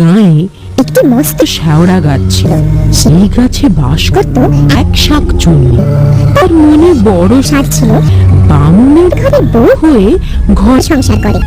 গায়ে একটি মস্ত শ্যাওড়া গাছ ছিল। সেই গাছে বাস করত এক শাক চুন্নি তার মনে বড় শাক ছিল বামুনের ঘরে বউ হয়ে ঘর সংসার করে।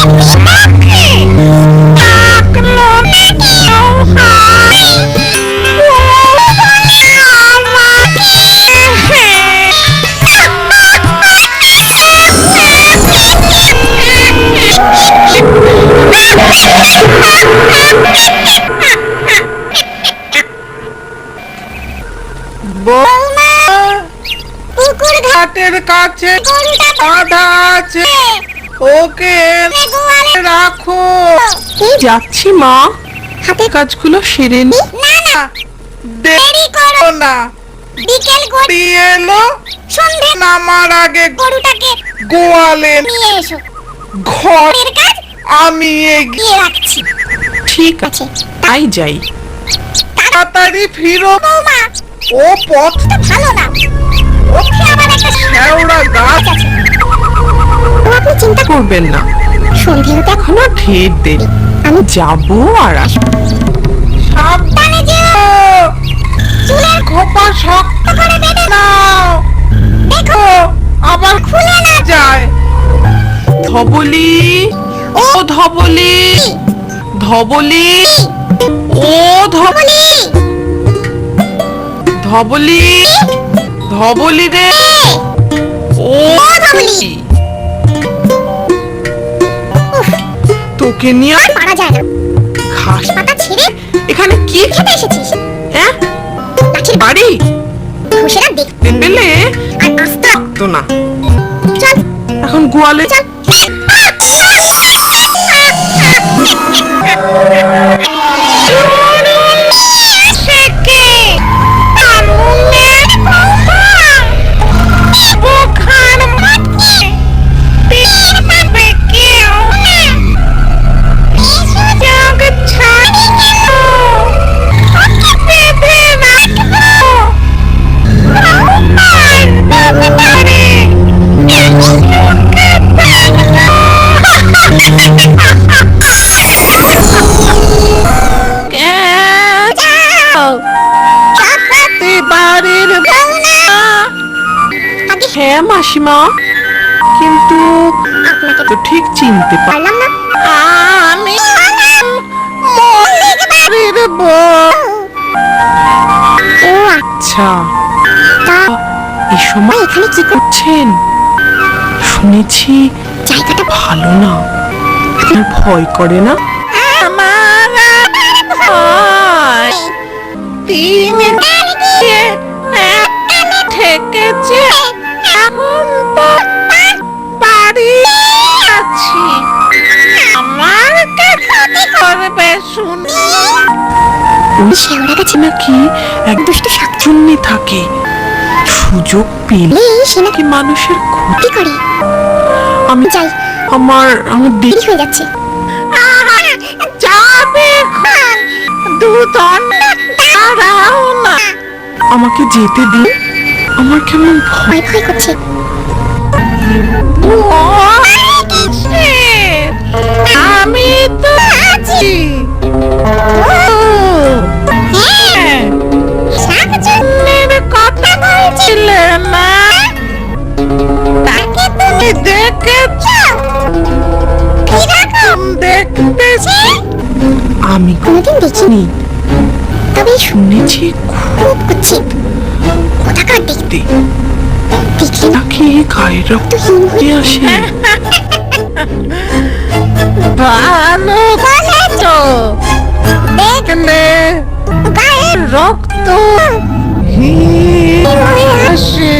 তোমাকে ডাকলো কেউ হাই বউ বলে পুকুর ঘাটের কাছে আধা আছে। ওকে রাখো। যাচ্ছি মা। হাতে কাজগুলো সেরে নি। দেরি করো। না। বিকেল গড়ি এলো। সন্ধে নামার আগে গরুটাকে গোয়ালে নিয়ে এসো। ঘর কাজ আমি এগিয়ে রাখছি। ঠিক আছে তাই যাই। তাড়াতাড়ি ফিরো। বৌমা ও পথ ভালো না। ওকে আবার একটা শ্যাওড়া গাছ। আছে ও আপনি চিন্তা করবেন না। সন্ধে হতে এখন এখনও ঢের দেরি। আমি যাব আর আসব। সাবধানে যেও! চুলের খোপা শক্ত করে বেঁধে নাও। দেখো আবার খুলে না যায়। ধবলি ও ধবলি ধবলি ও ধবলি ধবলি ধবলি রে ও ধবলি। তোকে নিয়ে আর পারা যায় না। ঘাস পাতা ছিঁড়ে এখানে কি? খেতে এসেছিস? হ্যাঁ? গাছের বাড়ি? ঘুষেরা দেখতে পেলে? আর আস্তে। তো না। চল। এখন গোয়ালে চল। হ্যাঁ মাসিমা। কিন্তু তো ঠিক চিনতে পারলাম না। আমি ও আচ্ছা। সময় এখানে কি করছেন? শুনেছি জায়গাটা ভালো না। আপনার ভয় করে না? আমার তো বাড়ি আছি। আমার কে করবে শুনি। ওই শেওড়া গাছে নাকি এক দুষ্ট শাকচুন্নি থাকে। সুযোগ পেলে সে নাকি মানুষের ক্ষতি করে? আমি যাই আমার আমার দেরি হয়ে যাচ্ছে। যাবে দু দাঁড়াও না। আমাকে যেতে দিন। আমার কেমন ভয়? ভয় করছে। আমি তো আছি। হ্যাঁ, কথা বলছিলে তাকে তুমি দেখেছ? কীরকম দেখতেছি? আমি কোনোদিন দেখিনি। তবে শুনেছি খুব কুচ্ছিত কোথাকার দেখতে দেখলে নাকি গায়ের রক্ত হয়ে আসে? ভালো তো। দেখলে গায়ে রক্ত। হি আসে।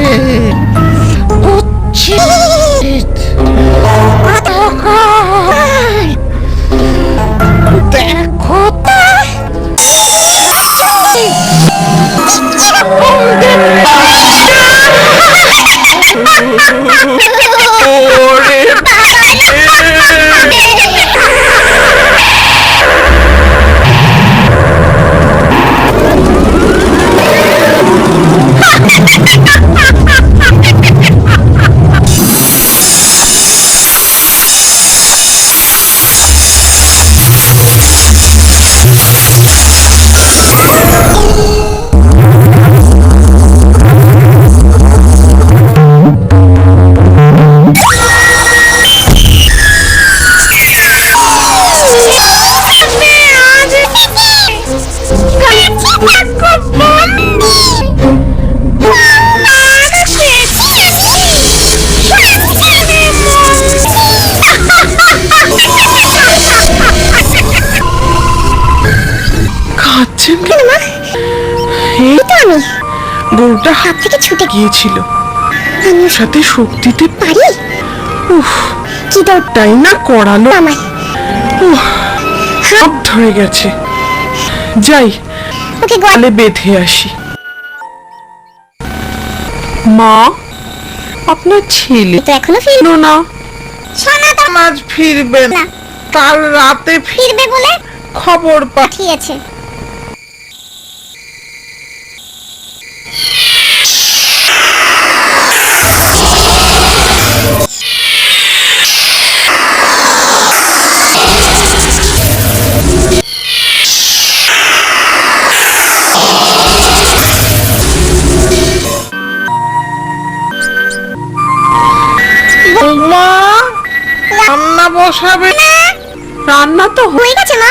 এই তো আমি গরুটা হাত থেকে ছুটে গিয়েছিল। আমি সাথে শক্তিতে পারি? উফ কি না করালো আমার উফ, সব ধরে গেছে। যাই ওকে বেঁধে আসি। মা আপনার ছেলে তো এখনও ফির এলো না। তো আজ ফিরবে না। কাল রাতে ফিরবে বলে খবর পাঠিয়েছে। রান্না বসাবে? রান্না তো হয়ে গেছে মা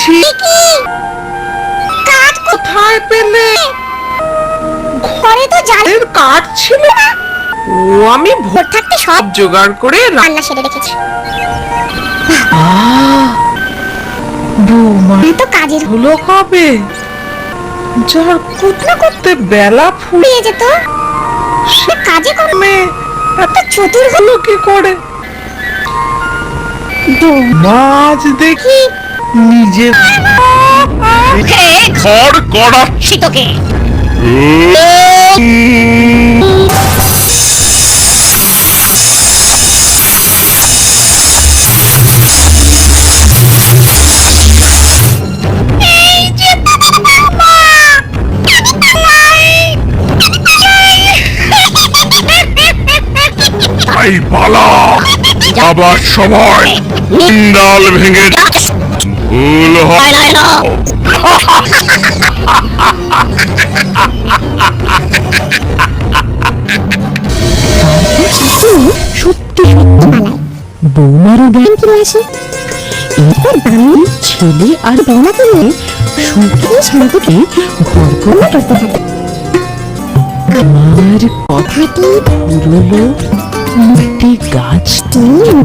হয়েছি কি? কাঠ কোথায় পেলে? ঘরে তো জাল এর কাঠ ছিল ও আমি ভোর থাকতে সব জোগাড় করে রান্না সেরে রেখেছে। বৌমা। তো কাজের হলো কবে যার কুতনা করতে বেলা ফুরিয়ে যেত। সে কাজে করে মেয়ে এত চতুর হলো কি করে? মাছ দেখি নিজে। খড় করাচ্ছি তোকে পালা আবার সময় ডাল ভেঙে ভুল হয় সত্যি সত্যি বৌমারও জ্ঞান কিনে আসে এরপর বাঙালি ছেলে আর শুকিয়ে সাধুকে ঘর করে করতে থাকে আমার কথাটি পুরলো একটি গাছ